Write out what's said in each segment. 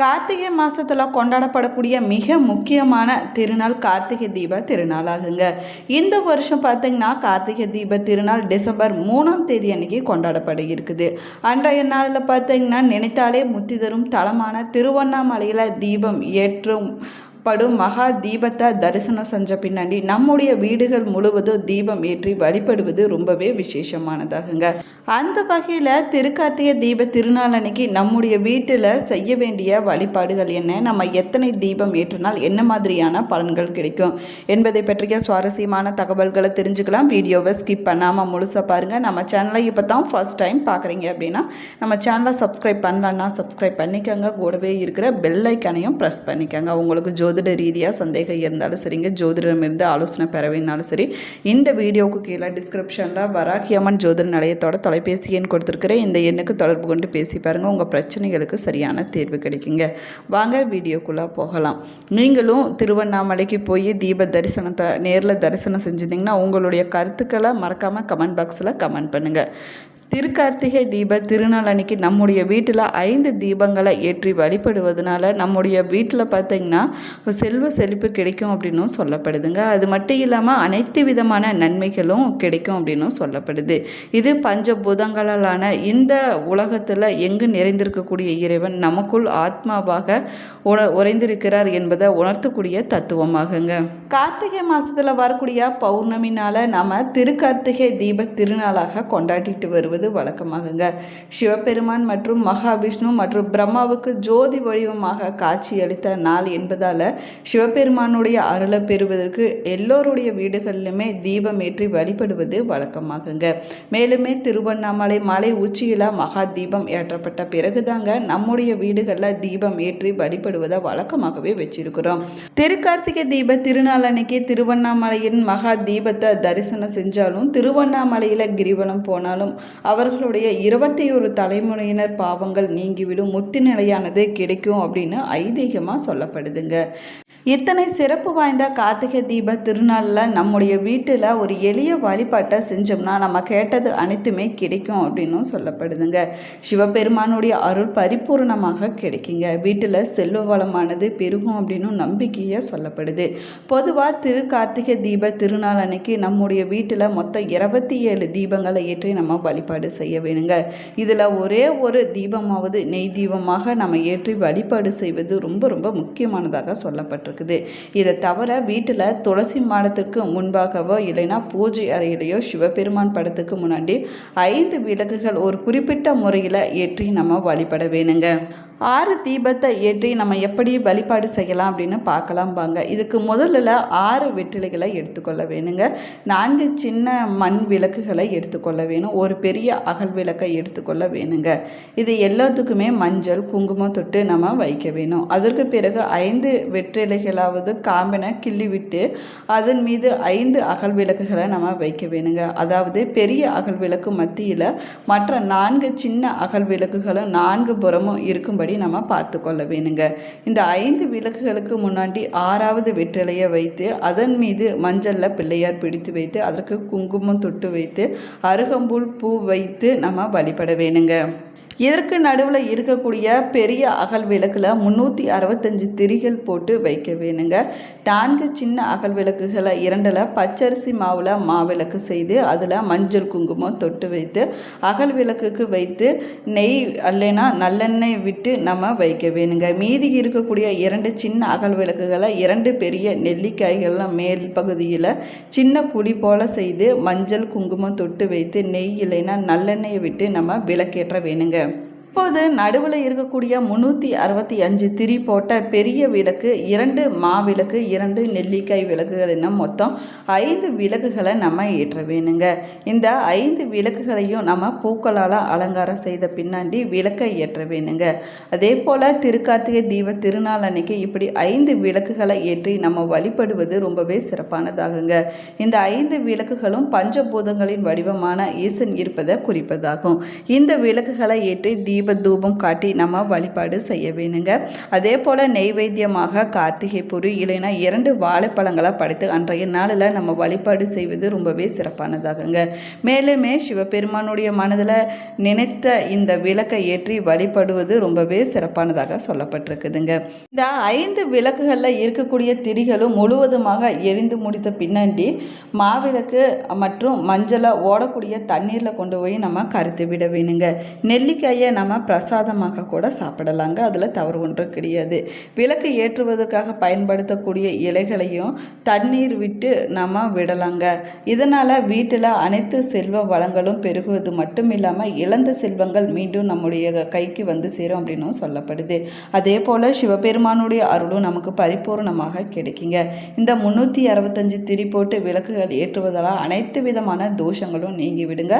கார்த்திகை மாதத்தில் கொண்டாடப்படக்கூடிய மிக முக்கியமான திருநாள் கார்த்திகை தீப திருநாளாகுங்க. இந்த வருஷம் பார்த்திங்கன்னா கார்த்திகை தீப திருநாள் டிசம்பர் மூணாம் தேதி அன்னைக்கு கொண்டாடப்பட இருக்குது அன்றைய நாளில் பார்த்தீங்கன்னா நினைத்தாலே முத்தி தரும் தளமான திருவண்ணாமலையில் தீபம் ஏற்றும் படும் மகா தீபத்தை தரிசனம் செஞ்ச பின்னாடி நம்முடைய வீடுகள் முழுவதும் தீபம் ஏற்றி வழிபடுவது ரொம்பவே விசேஷமானதாகுங்க. அந்த வகையில் திருக்கார்த்திகை தீப திருநாள் அன்னைக்கு நம்முடைய வீட்டில் செய்ய வேண்டிய வழிபாடுகள் என்ன? நம்ம எத்தனை தீபம் ஏற்றினால் என்ன மாதிரியான பலன்கள் கிடைக்கும்? என்பதை பற்றிய சுவாரஸ்யமான தகவல்களை தெரிஞ்சுக்கலாம். வீடியோவை ஸ்கிப் பண்ணாமல் முழுசாக பாருங்கள் நம்ம சேனலை இப்போ தான் ஃபர்ஸ்ட் டைம் பார்க்குறீங்க அப்படின்னா நம்ம சேனலை சப்ஸ்கிரைப் பண்ணலன்னா சப்ஸ்கிரைப் பண்ணிக்கோங்க. கூடவே இருக்கிற பெல் ஐக்கானையும் ப்ரெஸ் பண்ணிக்கோங்க. உங்களுக்கு ஜோதிட ரீதியாக சந்தேகம் இருந்தாலும் சரிங்க. ஜோதிடம் இருந்து ஆலோசனை பெற வேணாலும் சரி. இந்த வீடியோவுக்கு கீழே டிஸ்கிரிப்ஷனில் வராகியம்மன் ஜோதிட நிலையத்தோட தொலைபேசி எண் கொடுத்துருக்குறேன் இந்த எண்ணுக்கு தொடர்பு கொண்டு பேசி பாருங்கள் உங்கள் பிரச்சனைகளுக்கு சரியான தீர்வு கிடைக்குங்க. வாங்க வீடியோக்குள்ளே போகலாம். நீங்களும் திருவண்ணாமலைக்கு போய் தீப தரிசனத்தை நேரில் தரிசனம் செஞ்சுருந்தீங்கன்னா உங்களுடைய கருத்துக்களை மறக்காமல் கமெண்ட் பாக்ஸில் கமெண்ட் பண்ணுங்கள் திருக்கார்த்திகை தீப திருநாள் அன்னைக்கு நம்முடைய வீட்டில் ஐந்து தீபங்களை ஏற்றி வழிபடுவதனால நம்முடைய வீட்டில் பார்த்திங்கன்னா செல்வ செழிப்பு கிடைக்கும் அப்படின்னும் சொல்லப்படுதுங்க. அது மட்டும் இல்லாமல் அனைத்து விதமான நன்மைகளும் கிடைக்கும் அப்படின்னும் சொல்லப்படுது. இது பஞ்சபூதங்களாலான இந்த உலகத்தில் எங்கு நிறைந்திருக்கக்கூடிய இறைவன் நமக்குள் ஆத்மாவாக உண உறைந்திருக்கிறார் என்பதை உணர்த்தக்கூடிய தத்துவமாகுங்க. கார்த்திகை மாதத்தில் வரக்கூடிய பௌர்ணமினால் நம்ம திருக்கார்த்திகை தீப திருநாளாக கொண்டாடிட்டு வருவது வழக்கமாகுங்க. சிவபெருமான் மற்றும் மகாவிஷ்ணு மற்றும் பிரம்மாவுக்கு ஜோதி வடிவமாக காட்சியளித்த நாள் என்பதால் சிவபெருமானுடைய அருளை பெறுவதற்கு எல்லோருடைய வீடுகளிலுமே தீபம் ஏற்றி வழிபடுவது வழக்கமாகுங்க. மேலுமே திருவண்ணாமலை மலை உச்சியில் மகா தீபம் ஏற்றப்பட்ட பிறகுதாங்க நம்முடைய வீடுகளில் தீபம் ஏற்றி வழிபடுவதை வழக்கமாகவே வச்சிருக்கிறோம். திருக்கார்த்திகை தீப திருநாள் அன்னைக்கு திருவண்ணாமலையின் மகா தீபத்தை தரிசனம் செஞ்சாலும் திருவண்ணாமலையில் கிரிவலம் போனாலும் அவர்களுடைய இருபத்தி ஒரு தலைமுறையினர் பாவங்கள் நீங்கிவிடும் முத்து நிலையானது கிடைக்கும் அப்படின்னு ஐதீகமாக சொல்லப்படுதுங்க. இத்தனை சிறப்பு வாய்ந்த கார்த்திகை தீப திருநாளில் நம்முடைய வீட்டில் ஒரு எளிய வழிபாட்டை செஞ்சோம்னா நம்ம கேட்டது அனைத்துமே கிடைக்கும் அப்படின்னும் சொல்லப்படுதுங்க. சிவபெருமானுடைய அருள் பரிபூர்ணமாக கிடைக்குங்க. வீட்டில் செல்வ வளமானது பெருகும் அப்படின்னும் நம்பிக்கையாக சொல்லப்படுது. பொதுவாக திரு கார்த்திகை தீப திருநாள் அன்னைக்கு நம்முடைய வீட்டில் மொத்தம் இருபத்தி ஏழு தீபங்களை ஏற்றி நம்ம வழிபாடு செய்ய வேணுங்க. இதில் ஒரே ஒரு தீபமாவது நெய் தீபமாக நம்ம ஏற்றி வழிபாடு செய்வது ரொம்ப ரொம்ப முக்கியமானதாக இருக்குது. இதை தவிர வீட்டில் துளசி மாடத்திற்கு முன்பாகவோ இல்லைன்னா பூஜை அறையிலையோ சிவபெருமான் படத்துக்கு முன்னாடி ஐந்து விளக்குகள் ஒரு குறிப்பிட்ட முறையில் ஏற்றி நம்ம வழிபட வேணுங்க. ஆறு தீபத்தை ஏற்றி நம்ம எப்படி வழிபாடு செய்யலாம் அப்படின்னு பார்க்கலாம்பாங்க இதுக்கு முதல்ல ஆறு வெற்றிலைகளை எடுத்துக்கொள்ள வேணுங்க. நான்கு சின்ன மண் விளக்குகளை எடுத்துக்கொள்ள வேணும். ஒரு பெரிய அகல் விளக்கை எடுத்துக்கொள்ள வேணுங்க. இது எல்லாத்துக்குமே மஞ்சள் குங்குமம் தொட்டு நம்ம வைக்க வேணும். அதற்கு பிறகு ஐந்து வெற்றிலைகளாவது காம்பினை கிள்ளி விட்டு அதன் மீது ஐந்து அகல் விளக்குகளை நம்ம வைக்க வேணுங்க. அதாவது பெரிய அகல் விளக்கு மத்தியில் மற்ற நான்கு சின்ன அகல் விளக்குகளும் நான்கு புறமும் இருக்கும்படி படி நம்ம பார்த்து கொள்ள வேணுங்க. இந்த ஐந்து விளக்குகளுக்கு முன்னாடி ஆறாவது வெற்றிலையை வைத்து அதன் மீது மஞ்சளில் பிள்ளையார் பிடித்து வைத்து அதற்கு குங்குமம் தொட்டு வைத்து அருகம்புல் பூ வைத்து நம்ம வழிபட வேணுங்க. இதற்கு நடுவில் இருக்கக்கூடிய பெரிய அகல் விளக்கில் முந்நூற்றி அறுபத்தஞ்சு திரிகள் போட்டு வைக்க வேணுங்க. நான்கு சின்ன அகல் விளக்குகளை இரண்டில் பச்சரிசி மாவில் மாவிளக்கு செய்து அதில் மஞ்சள் குங்குமம் தொட்டு வைத்து அகல் விளக்குக்கு வைத்து நெய் அல்லைனா நல்லெண்ணெய் விட்டு நம்ம வைக்க வேணுங்க. மீதி இருக்கக்கூடிய இரண்டு சின்ன அகல் விளக்குகளை இரண்டு பெரிய நெல்லிக்காய்கள்லாம் மேல் பகுதியில் சின்ன குடி போல் செய்து மஞ்சள் குங்குமம் தொட்டு வைத்து நெய் இல்லைன்னா நல்லெண்ணெயை விட்டு நம்ம விளக்கேற்ற வேணுங்க. இப்போது நடுவில் இருக்கக்கூடிய முந்நூற்றி அறுபத்தி அஞ்சு திரி போட்ட பெரிய விளக்கு இரண்டு மாவிளக்கு இரண்டு நெல்லிக்காய் விளக்குகள் என்ன மொத்தம் ஐந்து விளக்குகளை நம்ம ஏற்ற வேணுங்க. இந்த ஐந்து விளக்குகளையும் நம்ம பூக்களால் அலங்காரம் செய்த பின்னாடி விளக்கை ஏற்ற வேணுங்க. அதே போல் திருக்கார்த்திகை தீப திருநாள் அன்னைக்கு இப்படி ஐந்து விளக்குகளை ஏற்றி நம்ம வழிபடுவது ரொம்பவே சிறப்பானதாகுங்க. இந்த ஐந்து விளக்குகளும் பஞ்சபூதங்களின் வடிவமான ஈசன் இருப்பதை குறிப்பதாகும். இந்த விளக்குகளை ஏற்றி தீப தீப தூபம் காட்டி நம்ம வழிபாடு செய்ய வேணுங்க. அதே போல் நெய்வேத்தியமாக கார்த்திகை பொரி இல்லைன்னா இரண்டு வாழைப்பழங்களை படைத்து அன்றைய நாளில் நம்ம வழிபாடு செய்வது ரொம்பவே சிறப்பானதாகுங்க. மேலுமே சிவபெருமானுடைய மனதில் நினைத்த இந்த விளக்கை ஏற்றி வழிபடுவது ரொம்பவே சிறப்பானதாக சொல்லப்பட்டிருக்குதுங்க. இந்த ஐந்து விளக்குகளில் இருக்கக்கூடிய திரிகளும் முழுவதுமாக எரிந்து முடித்த பின்னாடி மாவிளக்கு மற்றும் மஞ்சளை ஓடக்கூடிய தண்ணீரில் கொண்டு போய் நம்ம கருத்து விட வேணுங்க. நெல்லிக்காயை நம்ம நம்ம பிரசாதமாக கூட சாப்பிடலாங்க. அதில் தவறு ஒன்று கிடையாது. விளக்கு ஏற்றுவதற்காக பயன்படுத்தக்கூடிய இலைகளையும் தண்ணீர் விட்டு நம்ம விடலாங்க. இதனால் வீட்டில் அனைத்து செல்வ வளங்களும் பெருகுவது மட்டும் இல்லாமல் இழந்த செல்வங்கள் மீண்டும் நம்முடைய கைக்கு வந்து சேரும் அப்படின்னும் சொல்லப்படுது. அதே போல் சிவபெருமானுடைய அருளும் நமக்கு பரிபூர்ணமாக கிடைக்குங்க. இந்த முந்நூற்றி அறுபத்தஞ்சு திரி போட்டு விளக்குகள் ஏற்றுவதால் அனைத்து விதமான தோஷங்களும் நீங்கி விடுங்க.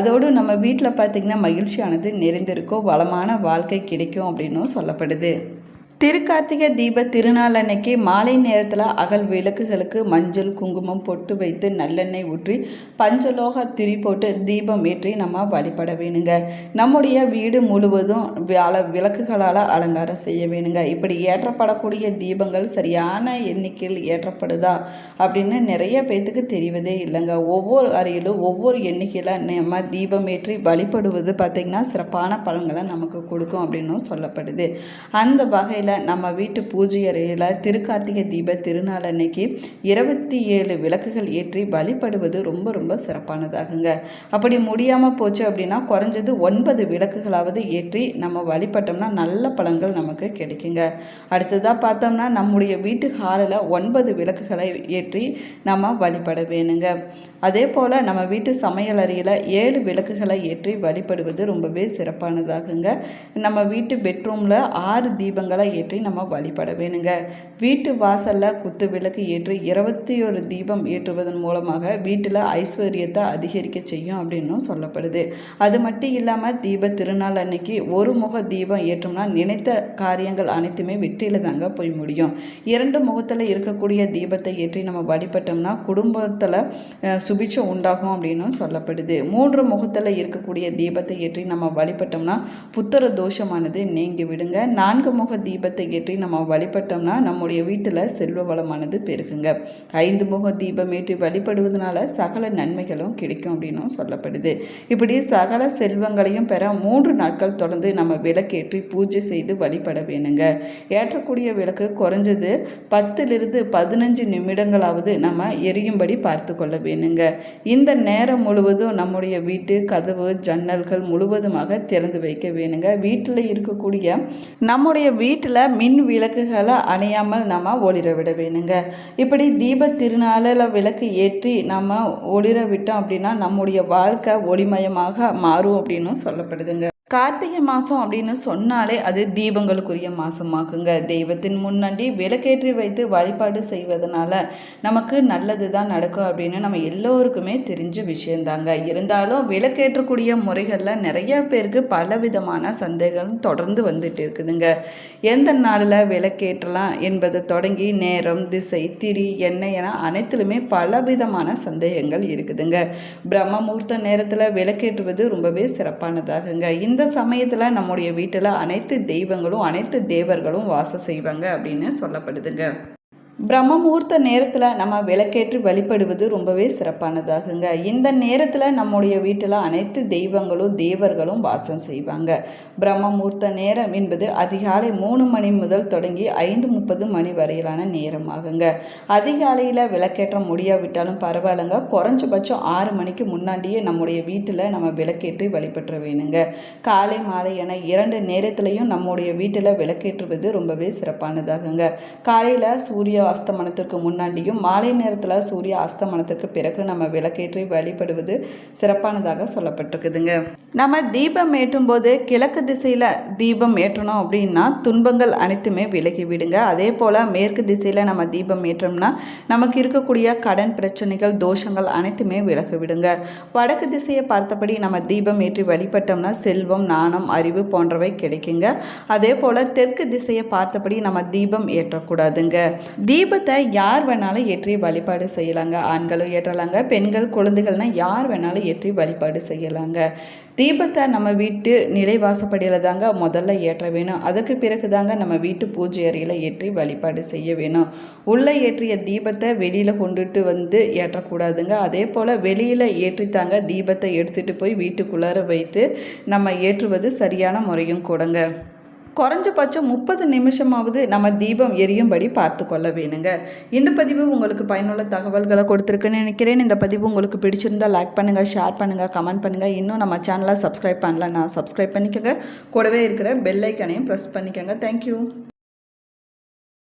அதோடு நம்ம வீட்டில் பார்த்திங்கன்னா மகிழ்ச்சியானது நிறைந்திருக்கும். வளமான வாழ்க்கை கிடைக்கும் அப்படின்னும் சொல்லப்படுது. திருக்கார்த்திகை தீப திருநாள் அன்னைக்கு மாலை நேரத்தில் அகல் விளக்குகளுக்கு மஞ்சள் குங்குமம் பொட்டு வைத்து நல்லெண்ணெய் ஊற்றி பஞ்சலோக திரி போட்டு தீபம் ஏற்றி நம்ம வழிபட வேணுங்க. நம்முடைய வீடு முழுவதும் விளக்குகளால் அலங்காரம் செய்ய வேணுங்க. இப்படி ஏற்றப்படக்கூடிய தீபங்கள் சரியான எண்ணிக்கையில் ஏற்றப்படுதா அப்படின்னு நிறைய பேர்த்துக்கு தெரிவதே இல்லைங்க. ஒவ்வொரு அறையிலும் ஒவ்வொரு எண்ணிக்கையில் நம்ம தீபம் ஏற்றி வழிபடுவது பார்த்திங்கன்னா சிறப்பான பலன்களை நமக்கு கொடுக்கும் அப்படின்னும் சொல்லப்படுது. அந்த வகையில் நம்ம வீட்டு பூஜை அறையில் திருக்கார்த்திகை தீப திருநாள் அன்னைக்கு இருபத்தி ஏழு விளக்குகள் ஏற்றி வழிபடுவது ரொம்ப ரொம்ப சிறப்பானதாகுங்க. அப்படி முடியாமல் போச்சு அப்படின்னா குறைஞ்சது ஒன்பது விளக்குகளாவது ஏற்றி நம்ம வழிபட்டோம்னா நல்ல பலன்கள் நமக்கு கிடைக்குங்க. அடுத்ததாக பார்த்தோம்னா நம்முடைய வீட்டு ஹாலில் ஒன்பது விளக்குகளை ஏற்றி நம்ம வழிபட வேணுங்க. அதே போல் நம்ம வீட்டு சமையல் அறையில் ஏழு விளக்குகளை ஏற்றி வழிபடுவது ரொம்பவே சிறப்பானதாகுங்க. நம்ம வீட்டு பெட்ரூமில் ஆறு தீபங்களை ஏற்றி நம்ம வழிபட வேணுங்க. வீட்டு வாசலில் குத்து விளக்கு ஏற்றி இருபத்தி ஒரு தீபம் ஏற்றுவதன் மூலமாக வீட்டில் ஐஸ்வர்யத்தை அதிகரிக்க செய்யும் அப்படின்னும் சொல்லப்படுது. அது மட்டும் இல்லாமல் தீப திருநாள் அன்னைக்கு ஒரு முக தீபம் ஏற்றோம்னா நினைத்த காரியங்கள் அனைத்துமே வெற்றியில் தாங்க போய் முடியும். இரண்டு முகத்தில் இருக்கக்கூடிய தீபத்தை ஏற்றி நம்ம வழிபட்டோம்னா குடும்பத்தில் சுபிட்சம் உண்டாகும் அப்படின்னும் சொல்லப்படுது. மூன்று முகத்தில் இருக்கக்கூடிய தீபத்தை ஏற்றி நம்ம வழிபட்டோம்னா புத்தர தோஷமானது நீங்கி விடுங்க. நான்கு முக தீபத்தை ஏற்றி நம்ம வழிபட்டோம்னா நம்முடைய வீட்டில் செல்வ வளமானது பெருகுங்க. ஐந்து முக தீபம் ஏற்றி வழிபடுவதனால சகல நன்மைகளும் கிடைக்கும் அப்படின்னும் சொல்லப்படுது. இப்படி சகல செல்வங்களையும் பெற மூன்று நாட்கள் தொடர்ந்து நம்ம விளக்கேற்றி பூஜை செய்து வழிபட வேணுங்க. ஏற்றக்கூடிய விளக்கு குறைஞ்சது பத்திலிருந்து பதினஞ்சு நிமிடங்களாவது நம்ம எரியும்படி பார்த்து கொள்ள வேணுங்க. இந்த நேரம் முழுவதும் நம்முடைய வீட்டு கதவு ஜன்னல்கள் முழுவதுமாக திறந்து வைக்க வேணுங்க. வீட்டில் இருக்கக்கூடிய நம்முடைய வீட்டில் மின் விளக்குகளை அணையாமல் நம்ம ஒளிர விட வேணுங்க. இப்படி தீப திருநாளில் விளக்கு ஏற்றி நம்ம ஒளிர விட்டோம் அப்படின்னா நம்முடைய வாழ்க்கை ஒளிமயமாக மாறும் அப்படின்னு சொல்லப்படுதுங்க. கார்த்திகை மாதம் அப்படின்னு சொன்னாலே அது தீபங்களுக்குரிய மாதமாகுங்க தெய்வத்தின் முன்னாடி விளக்கேற்றி வைத்து வழிபாடு செய்வதனால நமக்கு நல்லது தான் நடக்கும் அப்படின்னு நம்ம எல்லோருக்குமே தெரிஞ்ச விஷயந்தாங்க. இருந்தாலும் விளக்கேற்றக்கூடிய முறைகளில் நிறைய பேருக்கு பலவிதமான சந்தேகம் தொடர்ந்து வந்துட்டு இருக்குதுங்க. எந்த நாளில் விளக்கேற்றலாம் என்பதை தொடங்கி நேரம் திசை திரி எண்ணெய் என அனைத்துலுமே பலவிதமான சந்தேகங்கள் இருக்குதுங்க. பிரம்ம முகூர்த்த நேரத்தில் விளக்கேற்றுவது ரொம்பவே சிறப்பானதாகுங்க. இந்த சமயத்தில் நம்முடைய வீட்டில் அனைத்து தெய்வங்களும் அனைத்து தேவர்களும் வாசம் செய்வாங்க அப்படின்னு சொல்லப்படுதுங்க. பிரம்ம முகூர்த்த நேரத்தில் நம்ம விளக்கேற்றி வழிபடுவது ரொம்பவே சிறப்பானதாகுங்க. இந்த நேரத்தில் நம்முடைய வீட்டில் அனைத்து தெய்வங்களும் தேவர்களும் வாசம் செய்வாங்க. பிரம்ம முகூர்த்த நேரம் என்பது அதிகாலை மூணு மணி முதல் தொடங்கி ஐந்து முப்பது மணி வரையிலான நேரமாகுங்க. அதிகாலையில் விளக்கேற்ற முடியாவிட்டாலும் பரவாயில்லைங்க. குறைஞ்சபட்சம் ஆறு மணிக்கு முன்னாடியே நம்முடைய வீட்டில் நம்ம விளக்கேற்றி வழிபற்ற வேணுங்க. காலை மாலை என இரண்டு நேரத்திலையும் நம்முடைய வீட்டில் விளக்கேற்றுவது ரொம்பவே சிறப்பானதாகுங்க. காலையில் சூரிய அஸ்தமனத்திற்கு முன்னாடியும் மாலை நேரத்தில் சூரிய அஸ்தமனத்திற்கு பிறகு நம்ம விளக்கேற்றி வழிபடுவது சிறப்பானதாக சொல்லப்பட்டிருக்குதுங்க. நம்ம தீபம் ஏற்றும் போது கிழக்கு திசையில் தீபம் ஏற்றணும் அப்படின்னா துன்பங்கள் அனைத்துமே விலகி விடுங்க. அதே போல் மேற்கு திசையில் நம்ம தீபம் ஏற்றோம்னா நமக்கு இருக்கக்கூடிய கடன் பிரச்சனைகள் தோஷங்கள் அனைத்துமே விலகி விடுங்க. வடக்கு திசையை பார்த்தபடி நம்ம தீபம் ஏற்றி வழிபட்டோம்னா செல்வம் நாணம் அறிவு போன்றவை கிடைக்குங்க. அதே போல் தெற்கு திசையை பார்த்தபடி நம்ம தீபம் ஏற்றக்கூடாதுங்க. தீபத்தை யார் வேணாலும் ஏற்றி வழிபாடு செய்யலாங்க. ஆண்களும் ஏற்றலாங்க. பெண்கள் குழந்தைகள்னால் யார் வேணாலும் ஏற்றி வழிபாடு செய்யலாங்க. தீபத்தை நம்ம வீட்டு நிலைவாசப்படியில் தாங்க முதல்ல ஏற்ற வேணும். அதற்கு பிறகு தாங்க நம்ம வீட்டு பூஜை அறையில் ஏற்றி வழிபாடு செய்ய வேணும். உள்ளே ஏற்றிய தீபத்தை வெளியில் கொண்டுட்டு வந்து ஏற்றக்கூடாதுங்க. அதே போல் வெளியில் ஏற்றித்தாங்க தீபத்தை எடுத்துகிட்டு போய் வீட்டுக்குள்ளார வைத்து நம்ம ஏற்றுவது சரியான முறையும் கூடங்க. குறைஞ்சபட்சம் முப்பது நிமிஷமாவது நம்ம தீபம் எரியும்படி பார்த்து கொள்ள வேணுங்க. இந்த பதிவு உங்களுக்கு பயனுள்ள தகவல்களை கொடுத்துருக்குன்னு நினைக்கிறேன். இந்த பதிவு உங்களுக்கு பிடிச்சிருந்தா லைக் பண்ணுங்கள் ஷேர் பண்ணுங்கள் கமெண்ட் பண்ணுங்கள் இன்னும் நம்ம சேனலை சப்ஸ்கிரைப் நான் சப்ஸ்கிரைப் பண்ணிக்கோங்க. கூடவே இருக்கிற பெல் ஐக்கனையும் ப்ரெஸ் பண்ணிக்கோங்க. தேங்க்யூ